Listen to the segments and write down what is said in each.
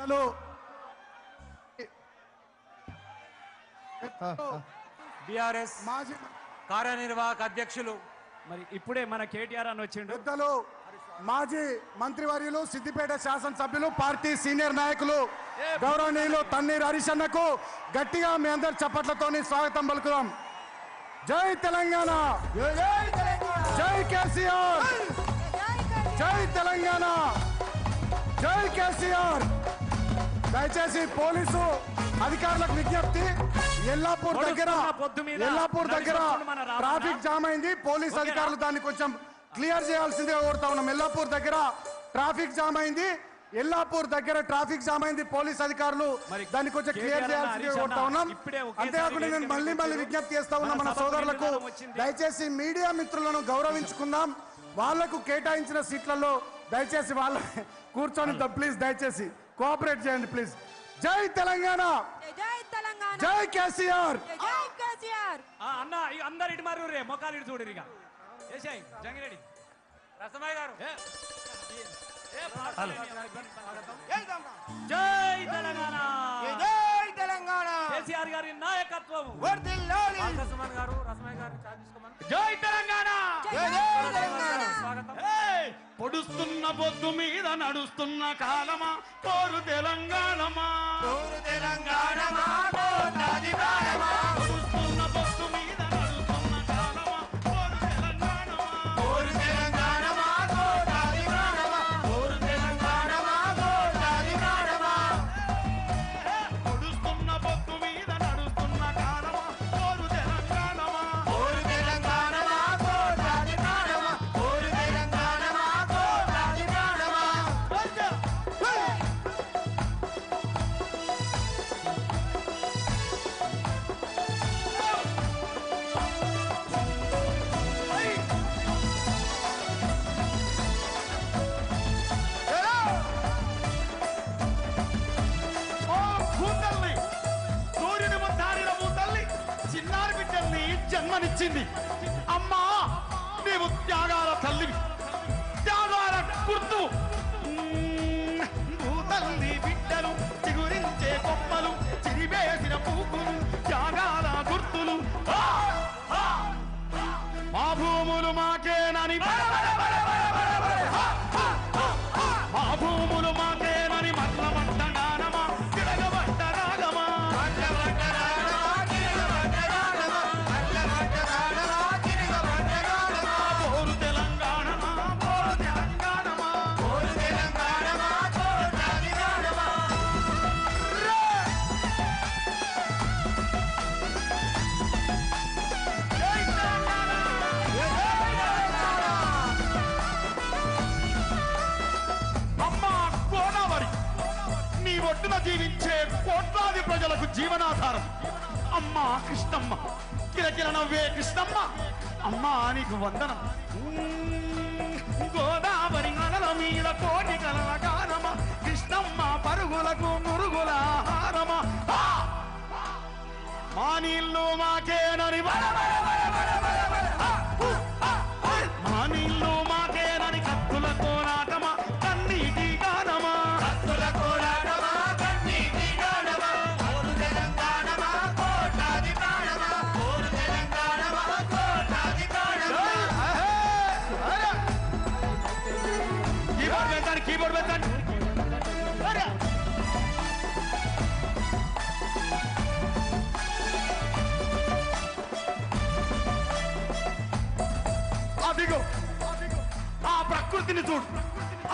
పెద్దలు. బీఆర్ఎస్ మాజీ కార్యనిర్వాహక అధ్యక్షులు. మరి ఇప్పుడే మన కేటీఆర్ అని వచ్చిండు. పెద్దలు మాజీ మంత్రివర్యులు సిద్దిపేట శాసనసభ్యులు పార్టీ సీనియర్ నాయకులు గౌరవనీయులు తన్నీర్ హరిశన్నకు గట్టిగా మీ అందరి చప్పట్లతోని స్వాగతం పలుకుదాం. జై తెలంగాణ! జై కేసీఆర్! జై తెలంగాణ! జై కేసీఆర్! దయచేసి పోలీసు అధికారులకు విజ్ఞప్తి ఎల్లాపూర్ దగ్గర ఎల్లాపూర్ దగ్గర. ట్రాఫిక్ జామ్ అయింది పోలీస్? అధికారులు దాన్ని కొంచెం క్లియర్ చేయాల్సిందిగా కోరుతా ఉన్నాం ఎల్లాపూర్ దగ్గర ట్రాఫిక్ జామ్ అయింది ఎల్లాపూర్ దగ్గర ట్రాఫిక్ జామ్ అయింది పోలీస్ అధికారులు దాన్ని కొంచెం క్లియర్ చేయాల్సిందిగా కోరుతా ఉన్నాం అంతేకాకుండా నేను మళ్ళీ మళ్ళీ. విజ్ఞప్తి చేస్తా ఉన్నా మన సోదరులకు. దయచేసి మీడియా మిత్రులను గౌరవించుకుందాం వాళ్ళకు కేటాయించిన సీట్లలో దయచేసి వాళ్ళ కూర్చొని ప్లీజ్ దయచేసి కోఆపరేట్ చేయండి ప్లీజ్. జై తెలంగాణ. జై తెలంగాణ. జై కేసీఆర్. జై కేసీఆర్. ఆ, అన్న అందరు ఇటు మరి రే మొక్కలు ఇటు చూడరు ఇక ఏసాయి జంగిరెడ్డి. రసమయ్య గారు. జై తెలంగాణ. జై తెలంగాణ. కేసీఆర్ గారి నాయకత్వం. వర్ధిల్లాలి రసమన్ గారు రసమయ్య గారు చాయ్ తీసుకోమని జై తెలంగాణ. జై తెలంగాణ! పొడుస్తున్న పొద్దు మీద నడుస్తున్న కాలమా? కోరు తెలంగాణమా? కోరు తెలంగాణమా? జన్మనిచ్చింది. అమ్మా నీవు త్యాగాల తల్లివి. త్యాగాల గుర్తు. భూతల్లి బిడ్డలు చిగురించే కొమ్మలు చిరివేసిన పూకులు త్యాగాల గుర్తులు! మా భూములు మాకేనని నీ జీవించే కోట్లాది ప్రజలకు జీవనాధారం. అమ్మా కృష్ణమ్మ. కిలకిల నవ్వే కృష్ణమ్మ. అమ్మా నీకు వందనం. గోదావరి నగల మీద కోటి కలల గానమ. కృష్ణమ్మ పరుగులకు మురుగుల ఆహారమ మా నీళ్ళు మాకేనని బలమే ప్రకృతిని చూడు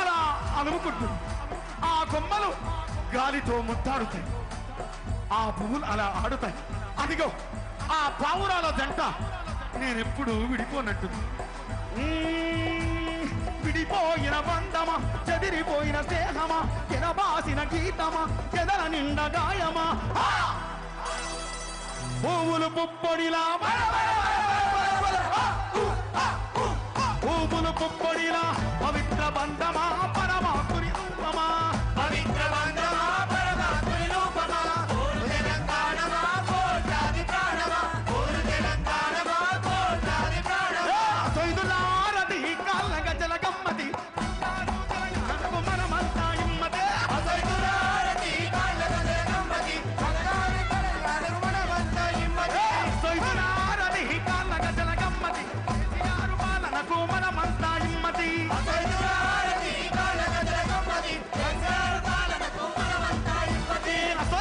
అలా అలుముకుంటు ఆ కొమ్మలు గాలితో ముద్దాడుతాయి ఆ పువ్వులు అలా ఆడుతాయి అదిగో ఆ పావురాల జంట నేనెప్పుడు విడిపోనట్టు విడిపోయిన బంధమా చెదిరిపోయిన స్నేహమా ఎనబాసిన గీతమా ఎదల నిండ గాయమా పువ్వులు పుప్పొడిలా బల పుప్పొడిలా పవిత్ర బంధమా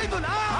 Simon! Ah!